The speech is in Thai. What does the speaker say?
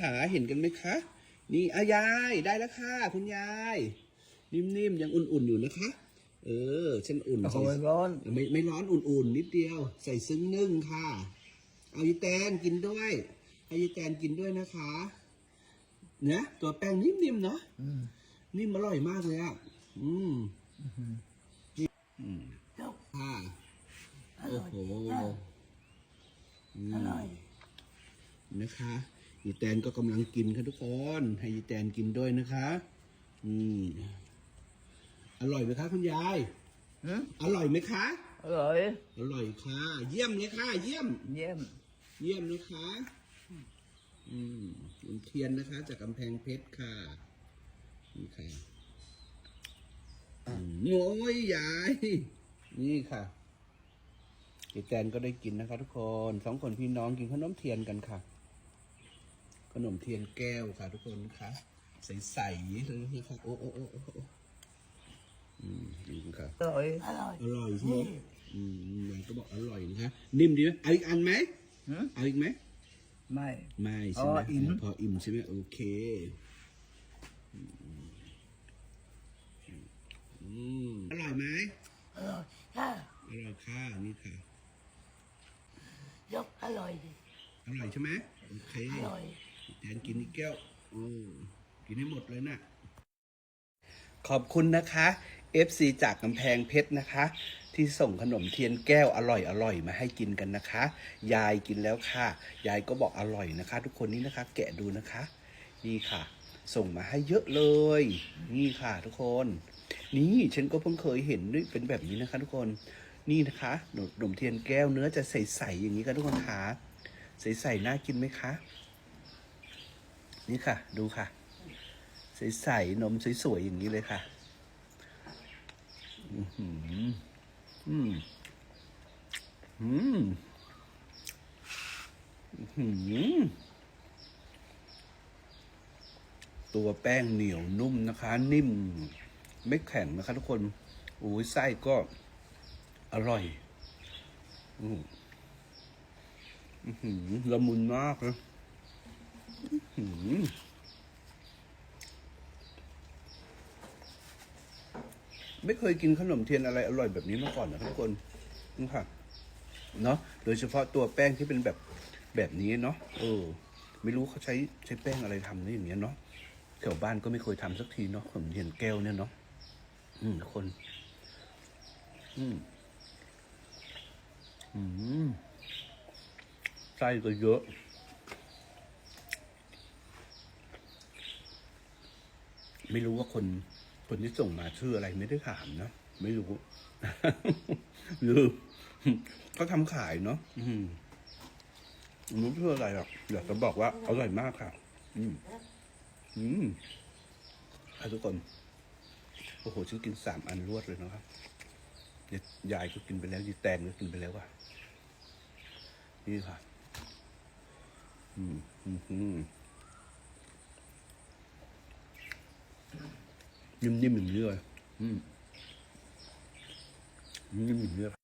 ขาเห็นกันไหมคะ นี่อายายได้แล้วค่ะคุณยาย นิ่มๆยังอุ่นๆอยู่นะคะ เออฉันอุ่นโอ้โหใส่ร้อนไม่ไม่ร้อนอุ่นๆนิดเดียว ใส่ซึ้งนึ่งค่ะ เอายีแตนกินด้วยให้ยีแตนกินด้วยนะคะเนี่ยตัวแป้งนิ่มๆเนาะอืมนิ่มอร่อยมากเลยอะอืมนี่อืมยกค่ะอโอ้ร่อยโหอะอือมร่อยนะคะ ยีแตนก็กำลังกินค่ะทุกคน ให้ยีแตนกินด้วยนะคะอืมอร่อยไหมคะคุณยายหืมอร่อยไหมคะ อร่อย อร่อยค่ะ เยี่ยมเลยค่ะ เยี่ยม เยี่ยม เยี่ยมนะคะอืมน้ำเทียนนะคะ จากกำแพงเพชรค่ะนี่ค่ะอืมโอ้ยยาย นี่ค่ะเจแตนก็ได้กินนะคะ ทุกคน สองคนพี่น้องกินขนมเทียนกันค่ะข นมเทียนแก้วค่ะทุกคนนะคะใสๆเลยนะคะโอ้โอ้โอ้โอ้โอ้อืมนี่ค่ะอร่อยอร่อยอร่อยใช่ไหมอืมยายก็บอกอร่อยนะคะนิ่มดีไหมเอาอีกอันไหมหืมเอาอีกไหมไม่ไม่ใช่ไหมอ๋ออิ่มพออิ่มใช่ไหมโอเคอืมอร่อยไหมอร่อยค่ะอร่อยค่ะนี่ค่ะยกอร่อยดิอร่อยใช่ไหมโอเคอร่อยแท นกินอีกแก้วอืมกินให้หมดเลยนะ ขอบคุณนะคะ FC จากกำแพงเพชรนะคะ ที่ส่งขนมเทียนแก้วอร่อยอร่อยมาให้กินกันนะคะ ยายกินแล้วค่ะ ยายก็บอกอร่อยนะคะ ทุกคนนี่นะคะ แกะดูนะคะ นี่ค่ะ ส่งมาให้เยอะเลย นี่ค่ะ ทุกคน นี่ฉันก็เพิ่งเคยเห็นด้วยเป็นแบบนี้นะคะ ทุกคนนี่นะคะขนมเทียนแก้วเนื้อจะใสๆอย่างนี้ค่ะทุกคนคะใสๆน่ากินไหมคะ นี่ค่ะ ดูค่ะ ใสๆนมสวยๆอย่างนี้เลยค่ะ อือหืออืมอืมอื้อหือตัวแป้งเหนียวนุ่มนะคะ นิ่ม ไม่แข็งนะคะทุกคนโอ้ยไส้ก็อร่อย อืมอื้อหือละมุนมากเลย ไม่เคยกินขนมเทียนอะไรอร่อยแบบนี้มาก่อนนะทุกคนนี่ค่ะ เนาะโดยเฉพาะตัวแป้งที่เป็นแบบแบบนี้เนาะเออ ไม่รู้เขาใช้ใช้แป้งอะไรทำนี่อย่างเงี้ยเนาะแถวบ้านก็ไม่เคยทำสักทีเนาะขนมเทียนแก้วเนี่ยเนาะอืมคน อืมอืมไส้ก็เยอะ ไม่รู้ว่าคนคนที่ส่งมาชื่ออะไรไม่ได้ถามนะไม่รู้ลืมก็ทำขายเนาะอืมรู้ชื่ออะไรหรอกอยากจะบอกว่าอร่อยมากค่ะ อืมอืมค่ะทุกคน โอ้โหฉันกินสามอันรวดเลยนะครับยายายก็กินไปแล้วยายแตนก็กินไปแล้วว่ะนี่ค่ะ อืม อืมอืม นิ่มๆอย่างนี้เลย อืมนิ่มๆอย่างนี้